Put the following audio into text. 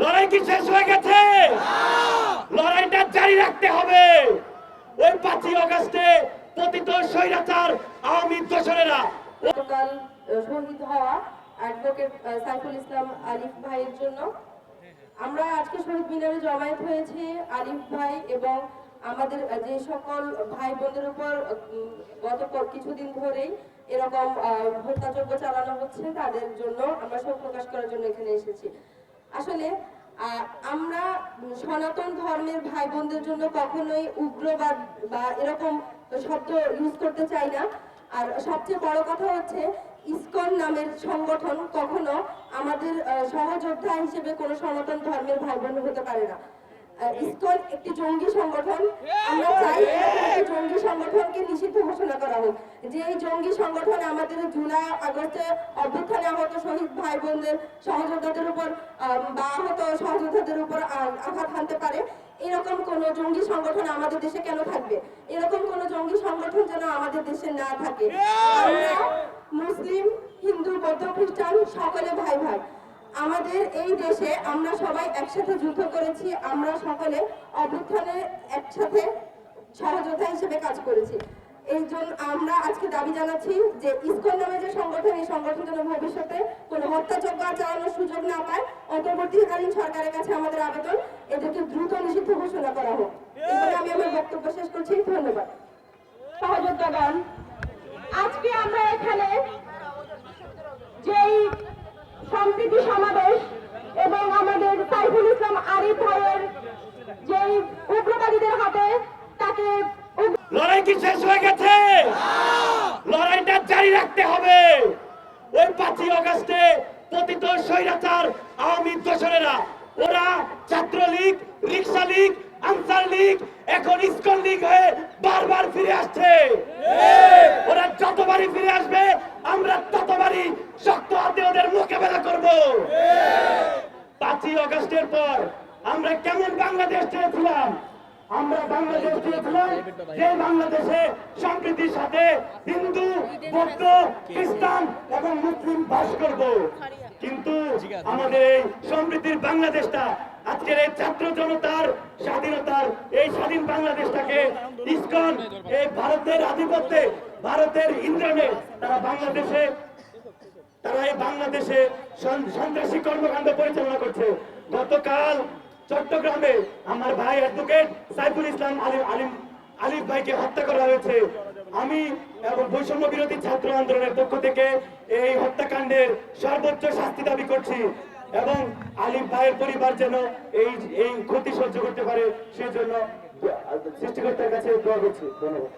লড়াই কি শেষ হয়ে গেছে? লড়াইটা জারি রাখতে হবে। ওই পাঁচই অগাস্টে পতিত স্বৈরাচার আওয়ামী দোসরেরা। গতকাল শহীদ হওয়া অ্যাডভোকেট সাইফুল ইসলাম আলিফ ভাইয়ের জন্য। আমরা আজকে শহীদ মিনারে জমায়েত হয়েছে আলিফ ভাই এবং আমাদের যে সকল ভাই বোনদের উপর গত কিছুদিন ধরেই এরকম হত্যাযজ্ঞ চালানো হচ্ছে, তাদের জন্য আমরা সব প্রকাশ করার জন্য এখানে এসেছি। আসলে আমরা সনাতন ধর্মের ভাই বোনদের জন্য কখনোই উগ্রবাদ বা এরকম শব্দ ইউজ করতে চাই না। আর সবচেয়ে বড় কথা হচ্ছে ইসকন নামের সংগঠন কখনো আমাদের সহযোদ্ধা হিসেবে কোনো সনাতন ধর্মের ভাই বোন হতে পারে না। ইসকন একটি জঙ্গি সংগঠন। আমরা চাই জঙ্গি সংগঠনকে নিষিদ্ধ ঘোষণা করা হোক। যে এই জঙ্গি সংগঠন আমাদের জুলাই আগস্টে অভ্যুত্থানে আহত শহীদ ভাই বোনদের সহযোদ্ধাদের উপর বা আহত সহযোদ্ধাদের উপর আঘাত হানতে পারে। এরকম কোন জঙ্গি সংগঠন আমাদের দেশে কেন থাকবে? এরকম কোন জঙ্গি সংগঠন যেন আমাদের দেশে না থাকে। মুসলিম, হিন্দু, বৌদ্ধ, খ্রিস্টান সকলে ভাই ভাই আমাদের এই দেশে আমরা সবাই একসাথে যুদ্ধ করেছি, আমরা সকলে অভ্যুত্থানে একসাথে সহযোদ্ধা হিসেবে কাজ করেছি। এই জন্য আমরা আজকে দাবি জানাচ্ছি যে ইসকন নামে যে সংগঠন, এই সংগঠন যেন ভবিষ্যতে কোনো হত্যাযজ্ঞ চালানোর সুযোগ না পায়, অন্তর্বর্তীকালীন সরকারের কাছে আমাদের আবেদন, এদেরকে দ্রুত নিষিদ্ধ ঘোষণা করা হোক। এই আমি আমার বক্তব্য শেষ করছি, ধন্যবাদ। সহযোদ্ধাগণ, আজকে আমরা এখানে যেই সম্প্রীতি সমাবেশ এবং আমাদের সাইফুল ইসলাম আরিফ ভাইয়ের যেই উগ্রবাদীদের হাতে তাকে লড়াই কি শেষ হয়ে গেছে? লড়াইটা জারি রাখতে হবে। ওই পাঁচই অগস্টে পতিত স্বৈরাচার আওয়ামী দোসরেরা, ওরা ছাত্রলীগ, রিক্সা লীগ, আনসার লীগ, এখন ইস্কন লীগ হয়ে বারবার ফিরে আসছে। ওরা যতবারই ফিরে আসবে, আমরা ততবারই শক্ত হাতে ওদের মোকাবেলা করব। পাঁচই অগস্টের পর আমরা কেমন বাংলাদেশ চেয়েছিলাম আমরা বাংলাদেশ চেয়েছিলাম যে বাংলাদেশে সম্প্রীতির সাথে হিন্দু, বৌদ্ধ, খ্রিস্টান এবং মুসলিম বাস করব। কিন্তু আমাদের এই সম্প্রীতির বাংলাদেশটা, আজকের এই ছাত্র জনতার স্বাধীনতার এই স্বাধীন বাংলাদেশটাকে ইস্কন, এই ভারতের আধিপত্যে, ভারতের ইন্দ্রনে তারা বাংলাদেশে, তারা এই বাংলাদেশে সন- সন্ত্রাসী কর্মকাণ্ড পরিচালনা করছে। গতকাল চট্টগ্রামে আমার ভাই অ্যাডভোকেট সাইফুল ইসলাম আলিম আলিম আলিফ ভাইকে হত্যা করা হয়েছে। আমি এবং বৈষম্য বিরোধী ছাত্র আন্দোলনের পক্ষ থেকে এই হত্যাকাণ্ডের সর্বোচ্চ শাস্তি দাবি করছি এবং আলিফ ভাইয়ের পরিবার যেন এই এই ক্ষতি সহ্য করতে পারে, সেজন্য সৃষ্টিকর্তার কাছে দোয়া করছি। ধন্যবাদ।